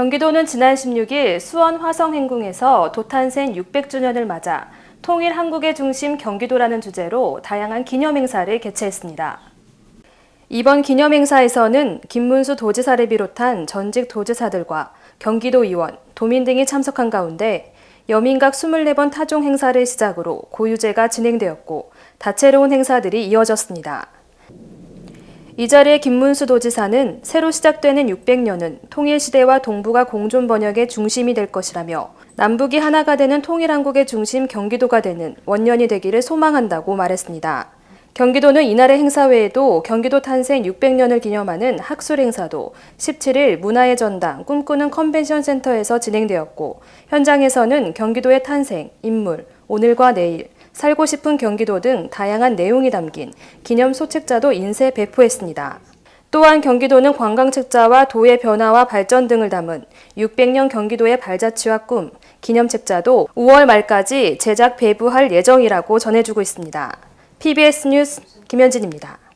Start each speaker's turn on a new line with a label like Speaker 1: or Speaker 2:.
Speaker 1: 경기도는 지난 16일 수원 화성행궁에서 도탄생 600주년을 맞아 통일 한국의 중심 경기도라는 주제로 다양한 기념 행사를 개최했습니다. 이번 기념 행사에서는 김문수 도지사를 비롯한 전직 도지사들과 경기도 의원, 도민 등이 참석한 가운데 여민각 24번 타종 행사를 시작으로 고유제가 진행되었고 다채로운 행사들이 이어졌습니다. 이 자리에 김문수 도지사는 새로 시작되는 600년은 통일시대와 동북아 공존 번역의 중심이 될 것이라며 남북이 하나가 되는 통일한국의 중심 경기도가 되는 원년이 되기를 소망한다고 말했습니다. 경기도는 이날의 행사 외에도 경기도 탄생 600년을 기념하는 학술 행사도 17일 문화의 전당 꿈꾸는 컨벤션 센터에서 진행되었고 현장에서는 경기도의 탄생, 인물, 오늘과 내일, 살고 싶은 경기도 등 다양한 내용이 담긴 기념 소책자도 인쇄 배포했습니다. 또한 경기도는 관광책자와 도의 변화와 발전 등을 담은 600년 경기도의 발자취와 꿈, 기념책자도 5월 말까지 제작 배부할 예정이라고 전해주고 있습니다. PBS 뉴스 김현진입니다.